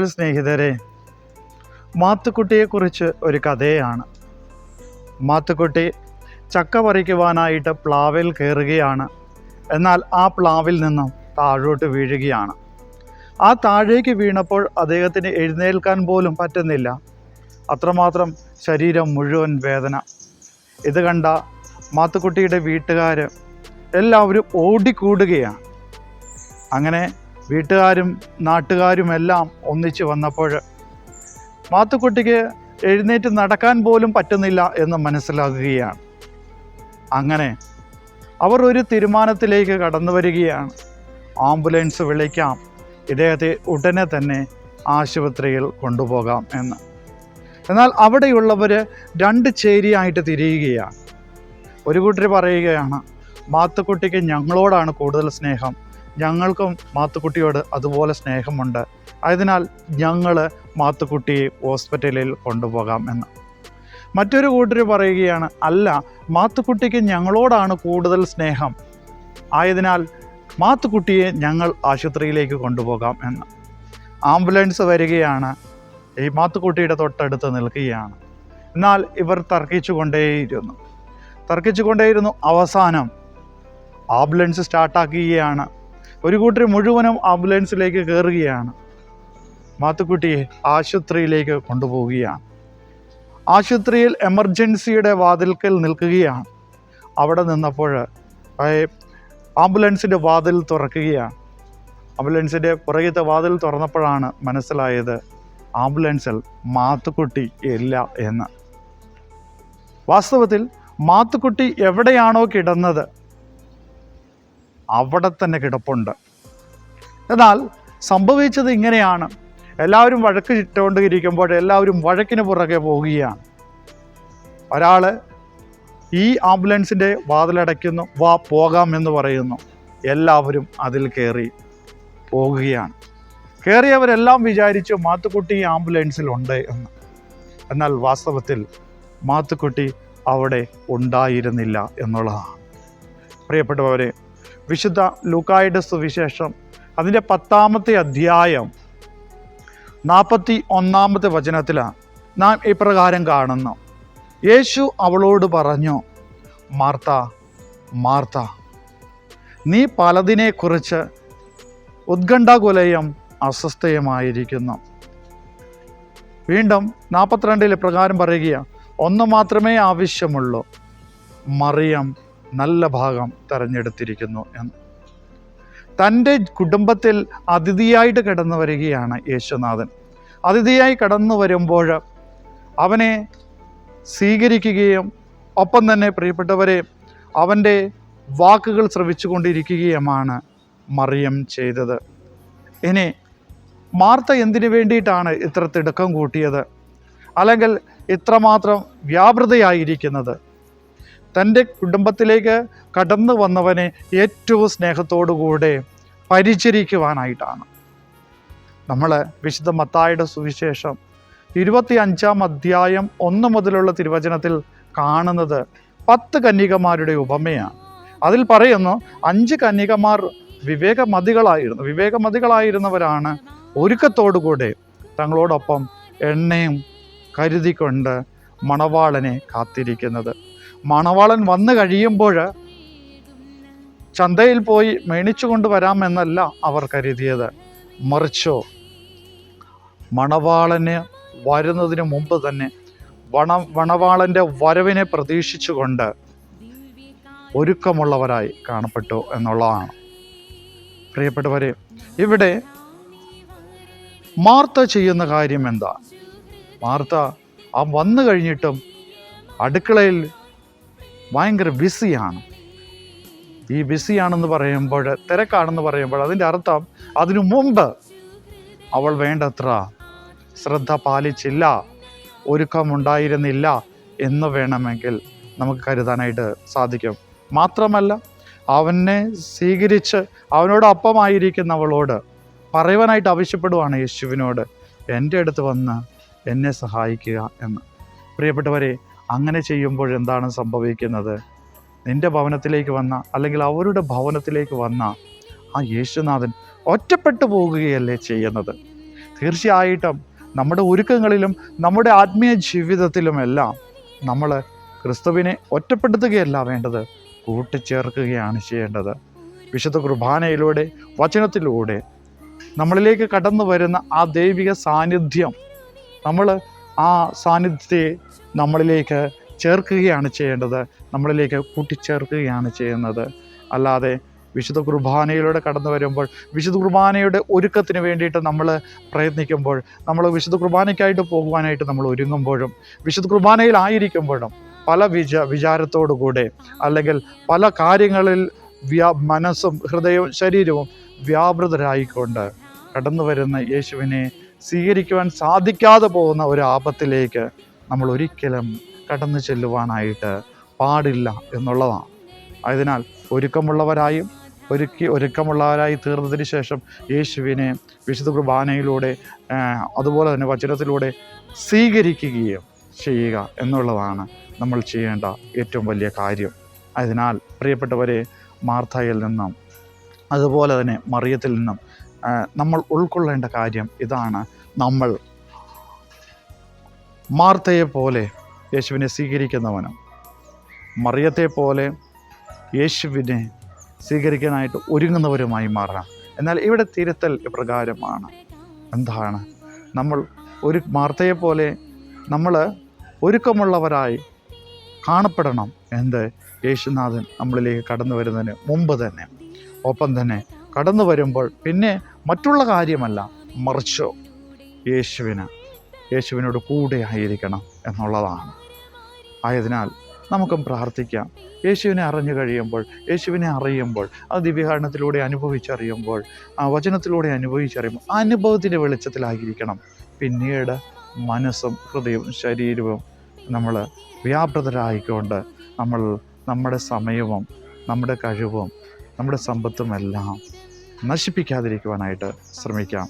സ്നേഹിതരെ മാത്തുക്കുട്ടിയെക്കുറിച്ച് ഒരു കഥയാണ്. മാത്തുക്കുട്ടി ചക്ക പറിക്കുവാനായിട്ട് പ്ലാവിൽ കയറുകയാണ്. എന്നാൽ ആ പ്ലാവിൽ നിന്നും താഴോട്ട് വീഴുകയാണ്. ആ താഴേക്ക് വീണപ്പോൾ അദ്ദേഹത്തിന് എഴുന്നേൽക്കാൻ പോലും പറ്റുന്നില്ല. അത്രമാത്രം ശരീരം മുഴുവൻ വേദന. ഇത് കണ്ട മാത്തുക്കുട്ടിയുടെ വീട്ടുകാർ എല്ലാവരും ഓടിക്കൂടുകയാണ്. അങ്ങനെ വീട്ടുകാരും നാട്ടുകാരും എല്ലാം ഒന്നിച്ച് വന്നപ്പോൾ മാത്തുക്കുട്ടിക്ക് എഴുന്നേറ്റ് നടക്കാൻ പോലും പറ്റുന്നില്ല എന്ന് മനസ്സിലാകുകയാണ്. അങ്ങനെ അവർ ഒരു തീരുമാനത്തിലേക്ക് കടന്നു വരികയാണ്. ആംബുലൻസ് വിളിക്കാം. ഇദ്ദേഹത്തെ ഉടനെ തന്നെ ആശുപത്രിയിൽ കൊണ്ടുപോകാം എന്ന്. എന്നാൽ അവിടെയുള്ളവർ രണ്ട് ചേരിയായിട്ട് തിരിയുകയാണ്. ഒരു കൂട്ടർ പറയുകയാണ് മാത്തുക്കുട്ടിക്ക് ഞങ്ങളോടാണ് കൂടുതൽ സ്നേഹം. ഞങ്ങൾക്കും മാത്തുക്കുട്ടിയോട് അതുപോലെ സ്നേഹമുണ്ട്. ആയതിനാൽ ഞങ്ങൾ മാത്തുക്കുട്ടിയെ ഹോസ്പിറ്റലിൽ കൊണ്ടുപോകാം എന്ന്. മറ്റൊരു കൂട്ടർ പറയുകയാണ് അല്ല മാത്തുക്കുട്ടിക്ക് ഞങ്ങളോടാണ് കൂടുതൽ സ്നേഹം. ആയതിനാൽ മാത്തുക്കുട്ടിയെ ഞങ്ങൾ ആശുപത്രിയിലേക്ക് കൊണ്ടുപോകാം എന്ന്. ആംബുലൻസ് വരികയാണ് ഈ മാത്തുക്കുട്ടിയുടെ തൊട്ടടുത്ത് നിൽക്കുകയാണ്. എന്നാൽ ഇവർ തർക്കിച്ചു കൊണ്ടേയിരുന്നു തർക്കിച്ചു കൊണ്ടേയിരുന്നു അവസാനം. ആംബുലൻസ് സ്റ്റാർട്ടാക്കുകയാണ്. ഒരു കൂട്ടർ മുഴുവനും ആംബുലൻസിലേക്ക് കയറുകയാണ് മാത്തുക്കുട്ടിയെ ആശുപത്രിയിലേക്ക് കൊണ്ടുപോവുകയാണ്. ആശുപത്രിയിൽ എമർജൻസിയുടെ വാതിൽക്കൽ നിൽക്കുകയാണ്. അവിടെ നിന്നപ്പോൾ ആംബുലൻസിന്റെ വാതിൽ തുറക്കുകയാണ്. ആംബുലൻസിന്റെ പുറകത്തെ വാതിൽ തുറന്നപ്പോഴാണ് മനസ്സിലായത് ആംബുലൻസിൽ മാത്തുക്കുട്ടി ഇല്ല എന്ന്. വാസ്തവത്തിൽ മാത്തുക്കുട്ടി എവിടെയാണോ കിടന്നത്? അവിടെ തന്നെ കിടപ്പുണ്ട്. എന്നാൽ സംഭവിച്ചത് ഇങ്ങനെയാണ്. എല്ലാവരും വഴക്ക് ചിട്ടുകൊണ്ടിരിക്കുമ്പോൾ എല്ലാവരും വഴക്കിന് പുറകെ പോവുകയാണ്. ഒരാൾ ഈ ആംബുലൻസിന്റെ വാതിലടയ്ക്കുന്നു വാ പോകാം എന്ന് പറയുന്നു. എല്ലാവരും അതിൽ കയറി പോകുകയാണ് കയറിയവരെല്ലാം വിചാരിച്ചു മാത്തുക്കുട്ടി ആംബുലൻസിലുണ്ട് എന്ന്. എന്നാൽ വാസ്തവത്തിൽ മാത്തുക്കുട്ടി അവിടെ ഉണ്ടായിരുന്നില്ല എന്നുള്ളതാണ്. പ്രിയപ്പെട്ടവരെ വിശുദ്ധ ലൂക്കായുടെ സുവിശേഷം. അതിന്റെ പത്താമത്തെ അധ്യായം നാൽപ്പത്തി ഒന്നാമത്തെ വചനത്തിലാണ് നാം ഇപ്രകാരം കാണുന്നു. യേശു അവളോട് പറഞ്ഞു മാർത്ത മാർത്ത നീ പലതിനെക്കുറിച്ച് ഉത്കണ്ഠാകുലയും അസ്വസ്ഥയുമായിരിക്കുന്നു. വീണ്ടും നാൽപ്പത്തിരണ്ടിൽ പ്രകാരം പറയുകയാണ് ഒന്ന് മാത്രമേ ആവശ്യമുള്ളൂ മറിയം നല്ല ഭാഗം തെരഞ്ഞെടുത്തിരിക്കുന്നു എന്ന് തന്റെ കുടുംബത്തിൽ അതിഥിയായിട്ട് കടന്നു വരികയാണ് യേശുനാഥൻ. അതിഥിയായി കടന്നു വരുമ്പോൾ അവനെ സ്വീകരിക്കുകയും ഒപ്പം തന്നെ പ്രിയപ്പെട്ടവരെ അവന്റെ വാക്കുകൾ ശ്രവിച്ചു കൊണ്ടിരിക്കുകയുമാണ് മറിയം ചെയ്തത്. ഇനി മാർത്ത എന്തിനു വേണ്ടിയിട്ടാണ് ഇത്ര തിടുക്കം കൂട്ടിയത്? അല്ലെങ്കിൽ ഇത്രമാത്രം വ്യാപൃതയായിരിക്കുന്നത്? തന്റെ കുടുംബത്തിലേക്ക് കടന്നു വന്നവനെ ഏറ്റവും സ്നേഹത്തോടുകൂടെ പരിചരിക്കുവാനായിട്ടാണ്. നമ്മൾ വിശുദ്ധ മത്തായുടെ സുവിശേഷം ഇരുപത്തി അഞ്ചാം അധ്യായം ഒന്ന് മുതലുള്ള തിരുവചനത്തിൽ കാണുന്നത് പത്ത് കന്യകമാരുടെ ഉപമയാണ്. അതിൽ പറയുന്നു അഞ്ച് കന്യകമാർ വിവേകമതികളായിരുന്നു വിവേകമതികളായിരുന്നവരാണ് ഒരുക്കത്തോടുകൂടെ തങ്ങളോടൊപ്പം എണ്ണയും കരുതിക്കൊണ്ട് മണവാളനെ കാത്തിരിക്കുന്നത്. മണവാളൻ വന്നു കഴിയുമ്പോൾ ചന്തയിൽ പോയി മേണിച്ചു കൊണ്ടുവരാമെന്നല്ല അവർ കരുതിയത്. മറിച്ചോ മണവാളന് വരുന്നതിന് മുമ്പ് തന്നെ വണ മണവാളന്റെ വരവിനെ പ്രതീക്ഷിച്ചുകൊണ്ട് ഒരുക്കമുള്ളവരായി കാണപ്പെട്ടു എന്നുള്ളതാണ്. പ്രിയപ്പെട്ടവരെ ഇവിടെ മാർത്ത ചെയ്യുന്ന കാര്യം എന്താ? മാർത്ത ആ വന്നു കഴിഞ്ഞിട്ടും അടുക്കളയിൽ ഭയങ്കര ബിസിയാണ്. ഈ ബിസിയാണെന്ന് പറയുമ്പോൾ തിരക്കാണെന്ന് പറയുമ്പോൾ അതിന്റെ അർത്ഥം അതിനു മുമ്പ് അവൾ വേണ്ടത്ര ശ്രദ്ധ പാലിച്ചില്ല ഒരുക്കമുണ്ടായിരുന്നില്ല എന്ന് വേണമെങ്കിൽ നമുക്ക് കരുതാനായിട്ട് സാധിക്കും. മാത്രമല്ല അവനെ സ്വീകരിച്ച് അവനോടൊപ്പമായിരിക്കുന്നവളോട് പറയുവാനായിട്ട് ആവശ്യപ്പെടുവാണ് യേശുവിനോട്. എന്റെ അടുത്ത് വന്ന് എന്നെ സഹായിക്കുക എന്ന്. പ്രിയപ്പെട്ടവരെ അങ്ങനെ ചെയ്യുമ്പോൾ എന്താണ് സംഭവിക്കുന്നത്? നിന്റെ ഭവനത്തിലേക്ക് വന്ന അല്ലെങ്കിൽ അവരുടെ ഭവനത്തിലേക്ക് വന്ന ആ യേശുനാഥൻ ഒറ്റപ്പെട്ടു പോകുകയല്ലേ ചെയ്യുന്നത്? തീർച്ചയായിട്ടും നമ്മുടെ ഒരുക്കങ്ങളിലും നമ്മുടെ ആത്മീയ ജീവിതത്തിലുമെല്ലാം നമ്മൾ ക്രിസ്തുവിനെ ഒറ്റപ്പെടുത്തുകയല്ല വേണ്ടത് കൂട്ടിച്ചേർക്കുകയാണ് ചെയ്യേണ്ടത്. വിശുദ്ധ കുർബാനയിലൂടെ വചനത്തിലൂടെ നമ്മളിലേക്ക് കടന്നു വരുന്ന ആ ദൈവിക സാന്നിധ്യം നമ്മൾ ആ സാന്നിധ്യത്തെ നമ്മളിലേക്ക് ചേർക്കുകയാണ് ചെയ്യേണ്ടത്. നമ്മളിലേക്ക് കൂട്ടിച്ചേർക്കുകയാണ് ചെയ്യുന്നത്. അല്ലാതെ വിശുദ്ധ കുർബാനയിലൂടെ കടന്നു വരുമ്പോൾ വിശുദ്ധ കുർബാനയുടെ ഒരുക്കത്തിന് വേണ്ടിയിട്ട് നമ്മൾ പ്രയത്നിക്കുമ്പോൾ നമ്മൾ വിശുദ്ധ കുർബാനയ്ക്കായിട്ട് പോകുവാനായിട്ട് നമ്മൾ ഒരുങ്ങുമ്പോഴും വിശുദ്ധ കുർബാനയിലായിരിക്കുമ്പോഴും പല വിച വിചാരത്തോടു കൂടെ അല്ലെങ്കിൽ പല കാര്യങ്ങളിൽ വ്യാ മനസ്സും ഹൃദയവും ശരീരവും വ്യാപൃതരായിക്കൊണ്ട് കടന്നു വരുന്ന യേശുവിനെ സ്വീകരിക്കുവാൻ സാധിക്കാതെ പോകുന്ന ഒരു ആപത്തിലേക്ക് നമ്മൾ ഒരിക്കലും കടന്നു ചെല്ലുവാനായിട്ട് പാടില്ല എന്നുള്ളതാണ്. ആയതിനാൽ ഒരുക്കമുള്ളവരായും ഒരുക്കി ഒരുക്കമുള്ളവരായി തീർന്നതിന് ശേഷം യേശുവിനെ വിശുദ്ധ കുർബാനയിലൂടെ അതുപോലെ തന്നെ വചനത്തിലൂടെ സ്വീകരിക്കുകയും ചെയ്യുക എന്നുള്ളതാണ് നമ്മൾ ചെയ്യേണ്ട ഏറ്റവും വലിയ കാര്യം. അതിനാൽ പ്രിയപ്പെട്ടവരെ മാർത്തയിൽ നിന്നും അതുപോലെ തന്നെ മറിയത്തിൽ നിന്നും നമ്മൾ ഉൾക്കൊള്ളേണ്ട കാര്യം ഇതാണ്. നമ്മൾ മാർത്തയെ പോലെ യേശുവിനെ സ്വീകരിക്കുന്നവനും മറിയത്തെ പോലെ യേശുവിനെ സ്വീകരിക്കാനായിട്ട് ഒരുങ്ങുന്നവരുമായി മാറണം. എന്നാൽ ഇവിടെ തിരുത്തൽ പ്രകാരമാണ് എന്താണ്? നമ്മൾ ഒരു മാർത്തയെ പോലെ നമ്മൾ ഒരുക്കമുള്ളവരായി കാണപ്പെടണം. എന്ത്? യേശുനാഥൻ നമ്മളിലേക്ക് കടന്നു വരുന്നതിന് മുമ്പ് തന്നെ ഒപ്പം തന്നെ കടന്നു വരുമ്പോൾ പിന്നെ മറ്റുള്ള കാര്യമല്ല മറിച്ചോ യേശുവിന് യേശുവിനോട് കൂടെ ആയിരിക്കണം എന്നുള്ളതാണ്. ആയതിനാൽ നമുക്കും പ്രാർത്ഥിക്കാം. യേശുവിനെ അറിഞ്ഞു കഴിയുമ്പോൾ യേശുവിനെ അറിയുമ്പോൾ ആ ദിവ്യകാരണത്തിലൂടെ അനുഭവിച്ചറിയുമ്പോൾ ആ വചനത്തിലൂടെ അനുഭവിച്ചറിയുമ്പോൾ അനുഭവത്തിന്റെ വെളിച്ചത്തിലായിരിക്കണം. പിന്നീട് മനസ്സും ഹൃദയവും ശരീരവും നമ്മൾ വ്യാപൃതരായിക്കൊണ്ട് നമ്മൾ നമ്മുടെ സമയവും നമ്മുടെ കഴിവും നമ്മുടെ സമ്പത്തുമെല്ലാം നശിപ്പിക്കാതിരിക്കുവാനായിട്ട് ശ്രമിക്കാം.